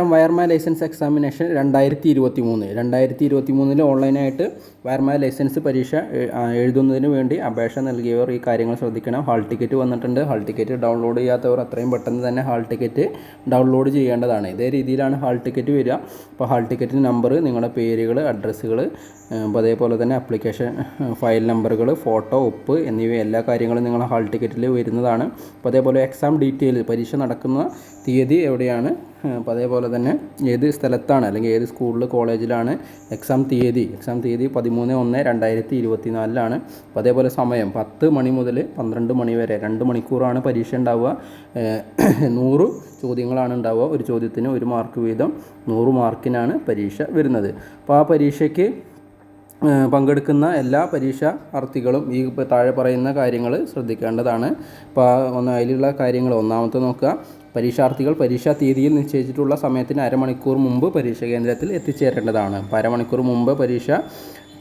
Wireman licence examination രണ്ടായിരത്തി ഇരുപത്തി മൂന്ന് രണ്ടായിരത്തി ഇരുപത്തി മൂന്നിൽ ഓൺലൈനായിട്ട് വയർമാൻ ലൈസൻസ് പരീക്ഷ എഴുതുന്നതിന് വേണ്ടി അപേക്ഷ നൽകിയവർ ഈ കാര്യങ്ങൾ ശ്രദ്ധിക്കണം. ഹാൾ ടിക്കറ്റ് വന്നിട്ടുണ്ട്. ഹാൾ ടിക്കറ്റ് ഡൗൺലോഡ് ചെയ്യാത്തവർ അത്രയും പെട്ടെന്ന് തന്നെ ഹാൾ ടിക്കറ്റ് ഡൗൺലോഡ് ചെയ്യേണ്ടതാണ്. ഇതേ രീതിയിലാണ് ഹാൾ ടിക്കറ്റ് വരിക. അപ്പോൾ ഹാൾ ടിക്കറ്റിന് നമ്പർ നിങ്ങളുടെ പേരുകൾ അഡ്രസ്സുകൾ അപ്പോൾ അതേപോലെ തന്നെ അപ്ലിക്കേഷൻ ഫയൽ നമ്പറുകൾ ഫോട്ടോ ഒപ്പ് എന്നിവ എല്ലാ കാര്യങ്ങളും നിങ്ങളുടെ ഹാൾ ടിക്കറ്റിൽ വരുന്നതാണ്. അപ്പോൾ അതേപോലെ എക്സാം ഡീറ്റെയിൽ പരീക്ഷ നടക്കുന്ന തീയതി എവിടെയാണ്? അപ്പോൾ അതേപോലെ തന്നെ ഏത് സ്ഥലത്താണ് അല്ലെങ്കിൽ ഏത് സ്കൂളിൽ കോളേജിലാണ് എക്സാം തീയതി? എക്സാം തീയതി പതിമൂന്ന് ഒന്ന് രണ്ടായിരത്തി ഇരുപത്തി നാലിലാണ് അപ്പോൾ അതേപോലെ സമയം പത്ത് മണി മുതൽ പന്ത്രണ്ട് മണി വരെ രണ്ട് മണിക്കൂറാണ് പരീക്ഷ ഉണ്ടാവുക. നൂറ് ചോദ്യങ്ങളാണ് ഉണ്ടാവുക. ഒരു ചോദ്യത്തിന് ഒരു മാർക്ക് വീതം നൂറ് മാർക്കിനാണ് പരീക്ഷ വരുന്നത്. അപ്പോൾ ആ പരീക്ഷയ്ക്ക് പങ്കെടുക്കുന്ന എല്ലാ പരീക്ഷാർത്ഥികളും ഈ താഴെ പറയുന്ന കാര്യങ്ങൾ ശ്രദ്ധിക്കേണ്ടതാണ്. അപ്പോൾ ഒന്ന് അതിലുള്ള കാര്യങ്ങൾ ഒന്നാമത്തെ നോക്കുക. പരീക്ഷാർത്ഥികൾ പരീക്ഷാ തീയതിയിൽ നിശ്ചയിച്ചിട്ടുള്ള സമയത്തിന് അരമണിക്കൂർ മുമ്പ് പരീക്ഷാ കേന്ദ്രത്തിൽ എത്തിച്ചേരേണ്ടതാണ്. അപ്പോൾ അരമണിക്കൂർ മുമ്പ് പരീക്ഷ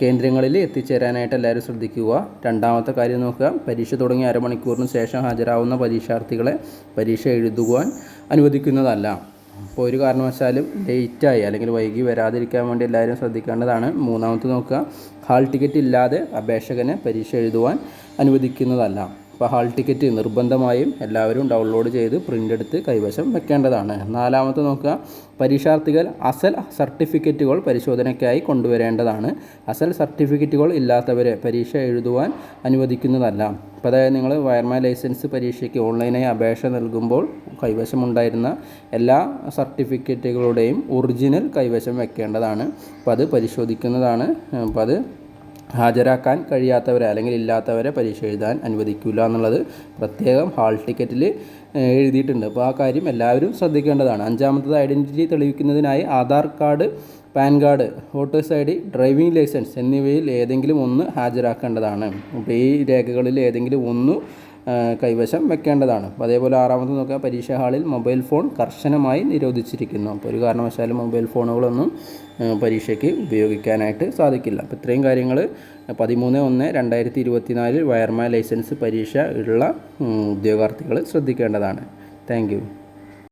കേന്ദ്രങ്ങളിൽ എത്തിച്ചേരാനായിട്ട് എല്ലാവരും ശ്രദ്ധിക്കുക. രണ്ടാമത്തെ കാര്യം നോക്കുക. പരീക്ഷ തുടങ്ങി അരമണിക്കൂറിന് ശേഷം ഹാജരാകുന്ന പരീക്ഷാർത്ഥികളെ പരീക്ഷ എഴുതുവാൻ അനുവദിക്കുന്നതല്ല. അപ്പോൾ ഒരു കാരണവശാലും ലേറ്റായി അല്ലെങ്കിൽ വൈകി വരാതിരിക്കാൻ വേണ്ടി എല്ലാവരും ശ്രദ്ധിക്കേണ്ടതാണ്. മൂന്നാമത്തെ നോക്കുക. ഹാൾ ടിക്കറ്റ് ഇല്ലാതെ അപേക്ഷകനെ പരീക്ഷ എഴുതുവാൻ അനുവദിക്കുന്നതല്ല. അപ്പോൾ ഹാൾ ടിക്കറ്റ് നിർബന്ധമായും എല്ലാവരും ഡൗൺലോഡ് ചെയ്ത് പ്രിന്റ് എടുത്ത് കൈവശം വെക്കേണ്ടതാണ്. നാലാമത്തെ നോക്കുക. പരീക്ഷാർത്ഥികൾ അസൽ സർട്ടിഫിക്കറ്റുകൾ പരിശോധനയ്ക്കായി കൊണ്ടുവരേണ്ടതാണ്. അസൽ സർട്ടിഫിക്കറ്റുകൾ ഇല്ലാത്തവരെ പരീക്ഷ എഴുതുവാൻ അനുവദിക്കുന്നതല്ല. അപ്പോൾ അതായത് നിങ്ങൾ വയർമാൻ ലൈസൻസ് പരീക്ഷയ്ക്ക് ഓൺലൈനായി അപേക്ഷ നൽകുമ്പോൾ കൈവശമുണ്ടായിരുന്ന എല്ലാ സർട്ടിഫിക്കറ്റുകളുടെയും ഒറിജിനൽ കൈവശം വെക്കേണ്ടതാണ്. അപ്പോൾ അത് പരിശോധിക്കുന്നതാണ്. അപ്പോൾ അത് ഹാജരാക്കാൻ കഴിയാത്തവരെ അല്ലെങ്കിൽ ഇല്ലാത്തവരെ പരീക്ഷ എഴുതാൻ അനുവദിക്കില്ല എന്നുള്ളത് പ്രത്യേകം ഹാൾ ടിക്കറ്റിൽ എഴുതിയിട്ടുണ്ട്. അപ്പോൾ ആ കാര്യം എല്ലാവരും ശ്രദ്ധിക്കേണ്ടതാണ്. അഞ്ചാമത്തത് identity തെളിയിക്കുന്നതിനായി Aadhaar card PAN card voters I D driving licence എന്നിവയിൽ ഏതെങ്കിലും ഒന്ന് ഹാജരാക്കേണ്ടതാണ്. അപ്പോൾ ഈ രേഖകളിൽ ഏതെങ്കിലും ഒന്ന് കൈവശം വെക്കേണ്ടതാണ്. അപ്പോൾ അതേപോലെ ആറാമത്തെ നോക്കുക. പരീക്ഷാ ഹാളിൽ മൊബൈൽ ഫോൺ കർശനമായി നിരോധിച്ചിരിക്കുന്നു. അപ്പോൾ ഒരു കാരണവശാലും മൊബൈൽ ഫോണുകളൊന്നും പരീക്ഷയ്ക്ക് ഉപയോഗിക്കാനായിട്ട് സാധിക്കില്ല. അപ്പോൾ ഇത്രയും കാര്യങ്ങൾ പതിമൂന്ന് ഒന്ന് രണ്ടായിരത്തി ഇരുപത്തിനാലിൽ വയർമാൻ ലൈസൻസ് പരീക്ഷ ഉള്ള ഉദ്യോഗാർത്ഥികൾ ശ്രദ്ധിക്കേണ്ടതാണ്. താങ്ക്